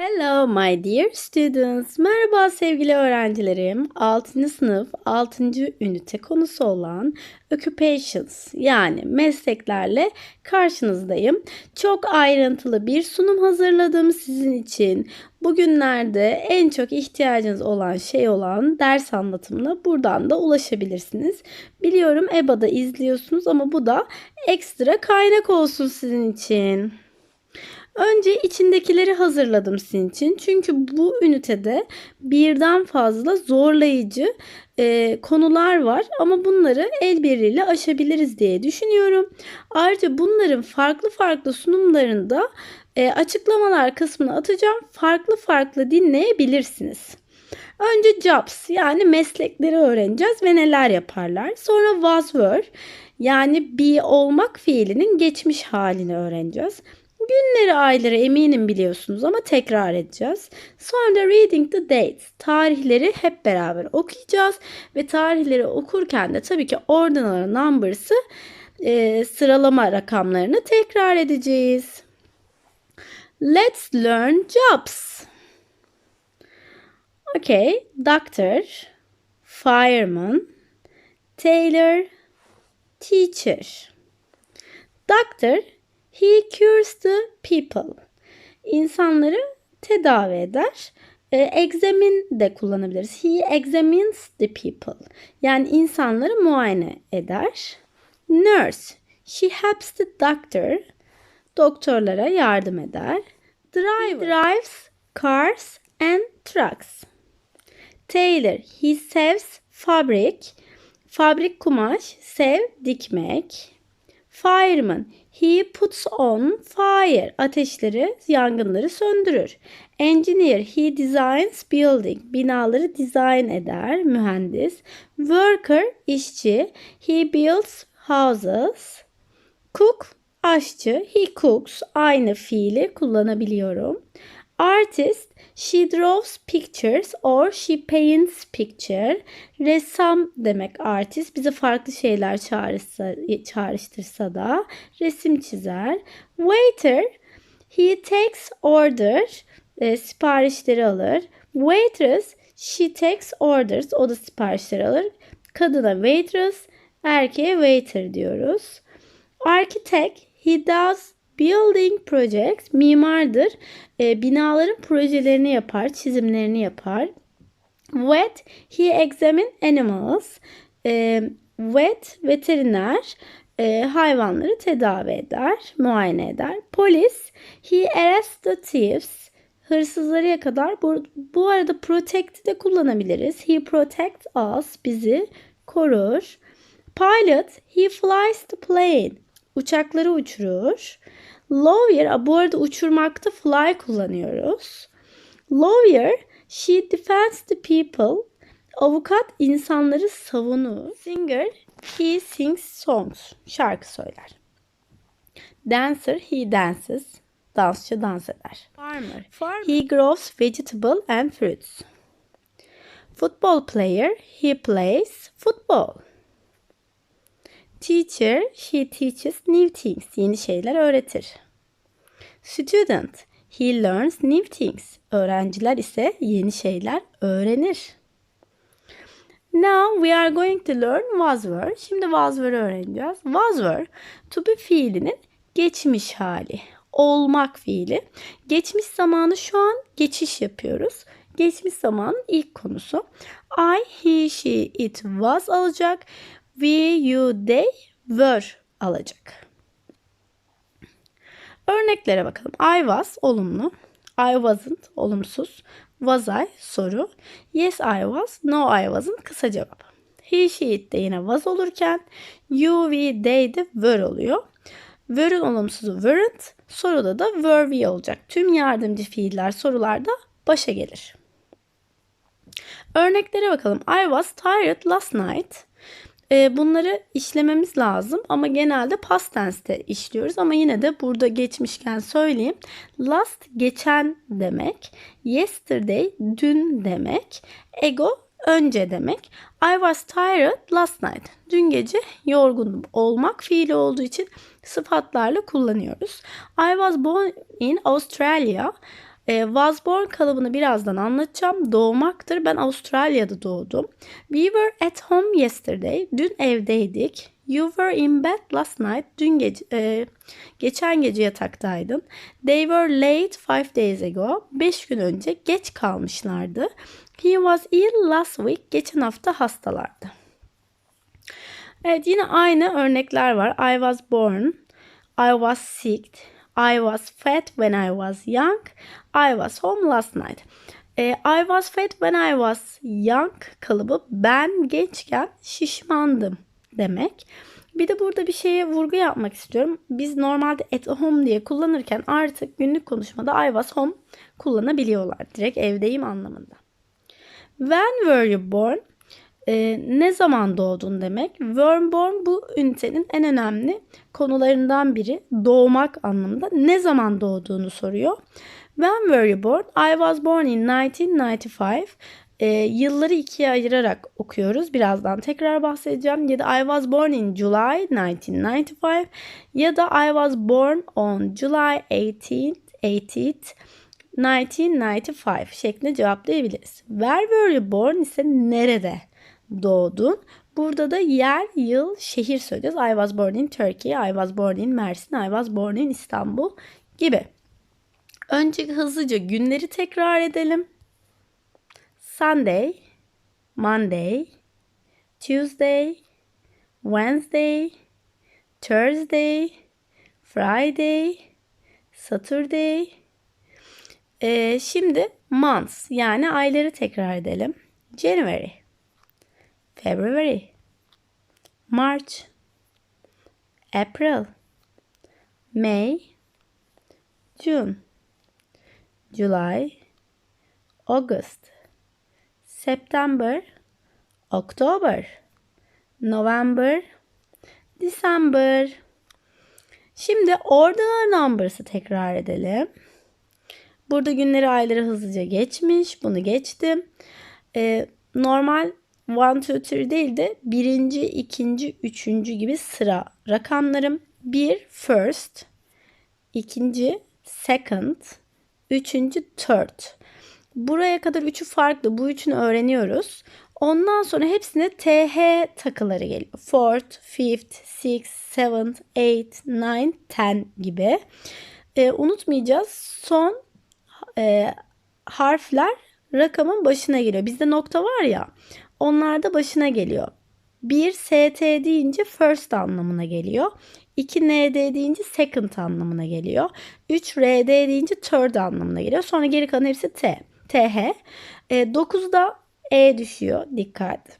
Hello my dear students. Merhaba sevgili öğrencilerim. 6. sınıf 6. ünite konusu olan occupations yani mesleklerle karşınızdayım. Çok ayrıntılı bir sunum hazırladım sizin için. Bugünlerde en çok ihtiyacınız olan şey olan ders anlatımına buradan da ulaşabilirsiniz. Biliyorum EBA'da izliyorsunuz ama bu da ekstra kaynak olsun sizin için. Önce içindekileri hazırladım sizin için. Çünkü bu ünitede birden fazla zorlayıcı e, konular var ama bunları el birliğiyle aşabiliriz diye düşünüyorum. Ayrıca bunların farklı farklı sunumlarında e, açıklamalar kısmına atacağım. Farklı farklı dinleyebilirsiniz. Önce jobs yani meslekleri öğreneceğiz ve neler yaparlar. Sonra was were yani be olmak fiilinin geçmiş halini öğreneceğiz. Günleri, ayları eminim biliyorsunuz ama tekrar edeceğiz. Sonra reading the dates. Tarihleri hep beraber okuyacağız. Ve tarihleri okurken de tabii ki ordinal numbers'ı e, sıralama rakamlarını tekrar edeceğiz. Let's learn jobs. Okay, doctor, fireman, tailor, teacher. Doctor He cures the people. İnsanları tedavi eder. E, examine de kullanabiliriz. He examines the people. Yani insanları muayene eder. Nurse. She helps the doctor. Doktorlara yardım eder. Driver. He drives cars and trucks. Tailor. He saves fabric. Fabrik kumaş. Sev dikmek. Fireman. He puts on fire. Ateşleri, yangınları söndürür. Engineer. He designs building. Binaları dizayn eder. Mühendis. Worker. işçi. He builds houses. Cook. Aşçı. He cooks. Aynı fiili kullanabiliyorum. Artist. She draws pictures or she paints picture. Ressam demek artist. Bize farklı şeyler çağrışsa, çağrıştırsa da resim çizer. Waiter. He takes order. E, siparişleri alır. Waitress. She takes orders. O da siparişleri alır. Kadına waitress. Erkeğe waiter diyoruz. Architect. He does Building projects mimardır. E, binaların projelerini yapar, çizimlerini yapar. Vet he examine animals. E, vet veteriner e, hayvanları tedavi eder, muayene eder. Polis he arrests the thieves. Hırsızları yakalar. Bu, bu arada protect'i de kullanabiliriz. He protects us. Bizi korur. Pilot he flies the plane. Uçakları uçurur. Lawyer, bu arada uçurmakta fly kullanıyoruz. Lawyer, she defends the people. Avukat insanları savunur. Singer, he sings songs. Şarkı söyler. Dancer, he dances. Dansçı dans eder. Farmer, Farmer. he grows vegetable and fruits. Football player, he plays football. Teacher, she teaches new things. Yeni şeyler öğretir. Student, he learns new things. Öğrenciler ise yeni şeyler öğrenir. Now we are going to learn was were. Şimdi was were öğreneceğiz. Was were to be fiilinin geçmiş hali. Olmak fiili. Geçmiş zamanı şu an geçiş yapıyoruz. Geçmiş zamanın ilk konusu. I, he, she, it, was alacak we, you, they, were alacak. Örneklere bakalım. I was olumlu. I wasn't olumsuz. Was I soru. Yes I was. No I wasn't kısa cevap. He, she, it de yine was olurken you, we, they de were oluyor. Were'ın olumsuzu weren't. Soruda da were, we olacak. Tüm yardımcı fiiller sorularda başa gelir. Örneklere bakalım. I was tired last night. Ee, bunları işlememiz lazım ama genelde past tense'te işliyoruz ama yine de burada geçmişken söyleyeyim. Last geçen demek. Yesterday dün demek. Ego önce demek. I was tired last night. Dün gece yorgundum. Olmak fiili olduğu için sıfatlarla kullanıyoruz. I was born in Australia. E, was born kalıbını birazdan anlatacağım. Doğmaktır. Ben Avustralya'da doğdum. We were at home yesterday. Dün evdeydik. You were in bed last night. Dün gece, e, geçen gece yataktaydın. They were late five days ago. Beş gün önce geç kalmışlardı. He was ill last week. Geçen hafta hastalardı. Evet yine aynı örnekler var. I was born. I was sick. I was fat when I was young. I was home last night. E, I was fat when I was young kalıbı ben gençken şişmandım demek. Bir de burada bir şeye vurgu yapmak istiyorum. Biz normalde at home diye kullanırken artık günlük konuşmada I was home kullanabiliyorlar. Direkt evdeyim anlamında. When were you born? Ee, ne zaman doğdun demek. Were born bu ünitenin en önemli konularından biri. Doğmak anlamında. Ne zaman doğduğunu soruyor. When were you born? I was born in 1995. Ee, yılları ikiye ayırarak okuyoruz. Birazdan tekrar bahsedeceğim. Ya da I was born in July 1995 ya da I was born on July 18th, 18th 1995 şeklinde cevaplayabiliriz. Where were you born ise nerede doğdun? Burada da yer, yıl, şehir söyleyeceğiz. I was born in Turkey, I was born in Mersin, I was born in İstanbul gibi. Önce hızlıca günleri tekrar edelim. Sunday, Monday, Tuesday, Wednesday, Thursday, Friday, Saturday. Ee, şimdi months yani ayları tekrar edelim. January, February, March, April, May, June, July, August, September, October, November, December. Şimdi order numbers'ı tekrar edelim. Burada günleri ayları hızlıca geçmiş. Bunu geçtim. Ee, normal 1, 2, 3 değil de birinci, ikinci, üçüncü gibi sıra rakamlarım. Bir first, ikinci second, üçüncü third. Buraya kadar üçü farklı. Bu üçünü öğreniyoruz. Ondan sonra hepsine TH takıları geliyor. Fourth, fifth, sixth, seventh, eighth, nine, ten gibi. Ee, unutmayacağız. Son e, harfler rakamın başına geliyor. Bizde nokta var ya. Onlar da başına geliyor. Bir ST deyince first anlamına geliyor. 2 ND deyince second anlamına geliyor. 3 RD deyince third anlamına geliyor. Sonra geri kalan hepsi T. TH. E, 9'da E düşüyor. Dikkat.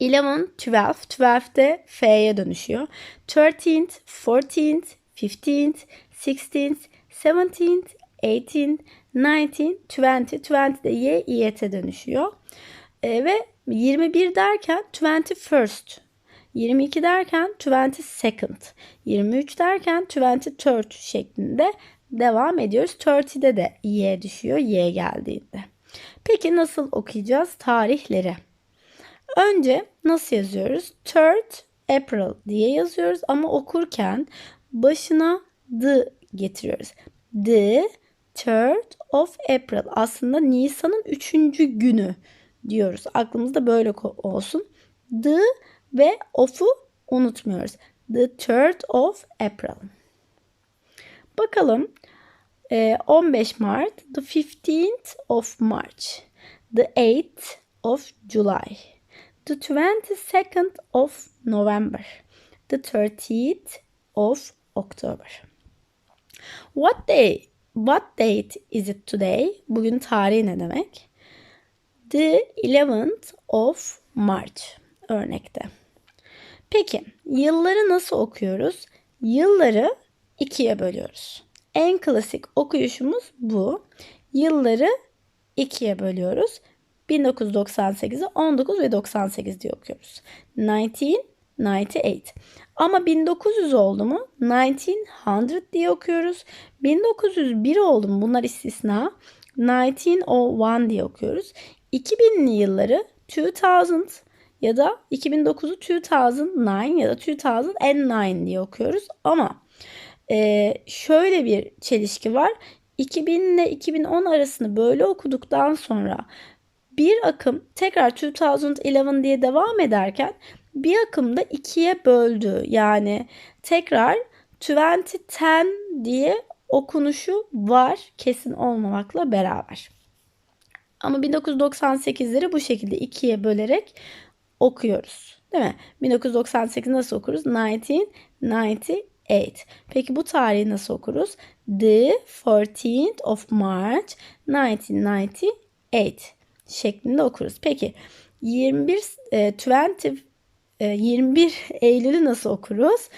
11, 12. 12 de F'ye dönüşüyor. 13th, 14th, 15th, 16th, 17th, 18, 19, 20, 20 de Y, İYT dönüşüyor. E, ve 21 derken 21st, 22 derken 22nd, 23 derken 23rd şeklinde devam ediyoruz. 30'de de Y düşüyor Y geldiğinde. Peki nasıl okuyacağız tarihleri? Önce nasıl yazıyoruz? 3rd April diye yazıyoruz ama okurken başına the getiriyoruz. The 3rd of April aslında Nisan'ın 3. günü diyoruz. Aklımızda böyle olsun. The ve of'u unutmuyoruz. The 3rd of April. Bakalım 15 Mart, the 15th of March, the 8th of July, the 22nd of November, the 30th of October. What day What date is it today? Bugün tarihi ne demek? The 11th of March örnekte. Peki yılları nasıl okuyoruz? Yılları ikiye bölüyoruz. En klasik okuyuşumuz bu. Yılları ikiye bölüyoruz. 1998'i 19 ve 98 diye okuyoruz. 1998. Ama 1900 oldu mu 1900 diye okuyoruz. 1901 oldu mu bunlar istisna 1901 diye okuyoruz. 2000'li yılları 2000 ya da 2009'u 2009 ya da 2009 diye okuyoruz. Ama e, şöyle bir çelişki var. 2000 ile 2010 arasını böyle okuduktan sonra bir akım tekrar 2011 diye devam ederken bir akım da ikiye böldü. Yani tekrar 2010 diye okunuşu var kesin olmamakla beraber. Ama 1998'leri bu şekilde ikiye bölerek okuyoruz. Değil mi? 1998 nasıl okuruz? 1998. Peki bu tarihi nasıl okuruz? The 14th of March 1998 şeklinde okuruz. Peki 21 e, 20 e, 21 Eylül'ü nasıl okuruz?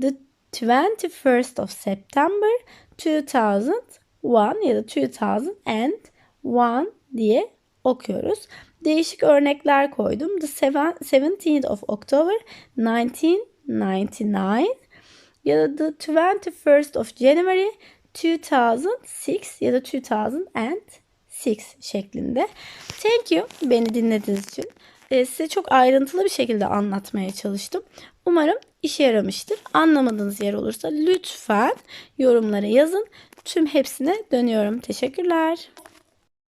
The 21st of September 2001 ya da 2001 diye okuyoruz. Değişik örnekler koydum. The 17th of October 1999 ya da the 21st of January 2006 ya da 2006 şeklinde. Thank you beni dinlediğiniz için. Ee, size çok ayrıntılı bir şekilde anlatmaya çalıştım. Umarım işe yaramıştır. Anlamadığınız yer olursa lütfen yorumlara yazın. Tüm hepsine dönüyorum. Teşekkürler.